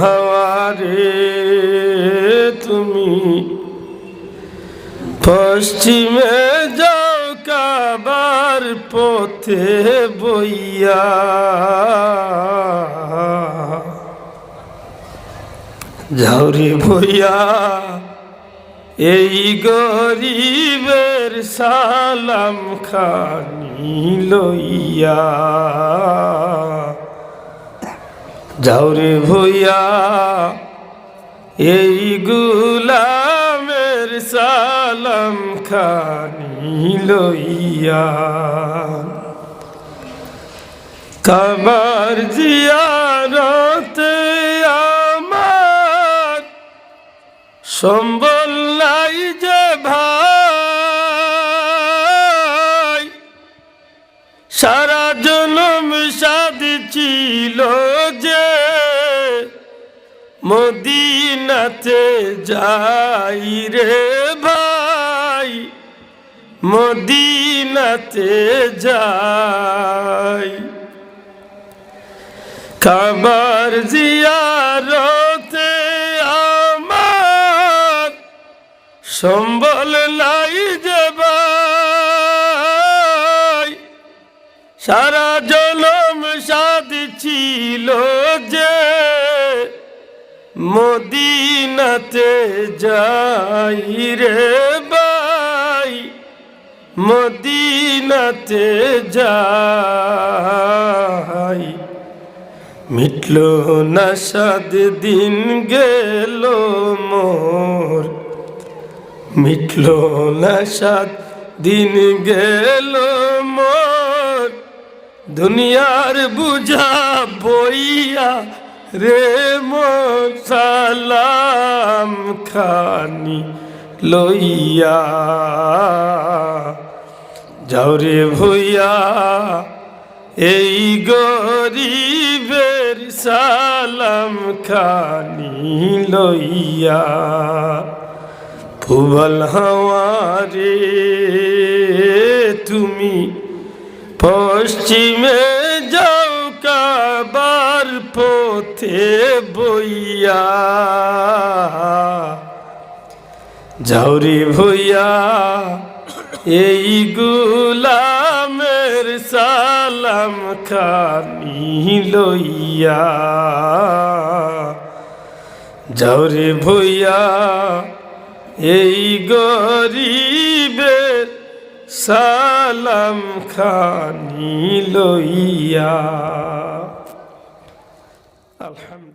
হাওয়ারে তুমি পশ্চিমে যাও কাবার পথে বইয়া। ঝাউরি ভইয়া এই গরিবের সালাম খানি লইয়া। যাওরে ভইয়া এই গুলামের সালাম খানি লইয়া। কাবার জিয়ারতে আমার সম্বল নাই যে ভাই। সারা জনম সাদি ছিল মদিনাতে যাই রে ভাই, মদিনাতে যাই। খাবার জিয়ারতে আমার সম্বল নাই যে সারা জনম সাদ ছিল যে মদিনাতে যাই রে ভাই, মদিনাতে যাই। মিটল না সাদ দিন গেল মোর, মিটল না সাত দিন গেল মোর। দুনিয়ার বুঝা বইয়া রে সালাম খানি লইয়া। যাও রে ভইয়া, এই গরিবের সালাম খানি লইয়া। ফুবল হাওয়ারে তুমি পশ্চিমে পথে বইয়া। যাওরি ভইয়া, এই গুলামের সালাম খানি লইয়া। যাওরে ভইয়া, এই গরিবের সালাম খানি লইয়া। الحمد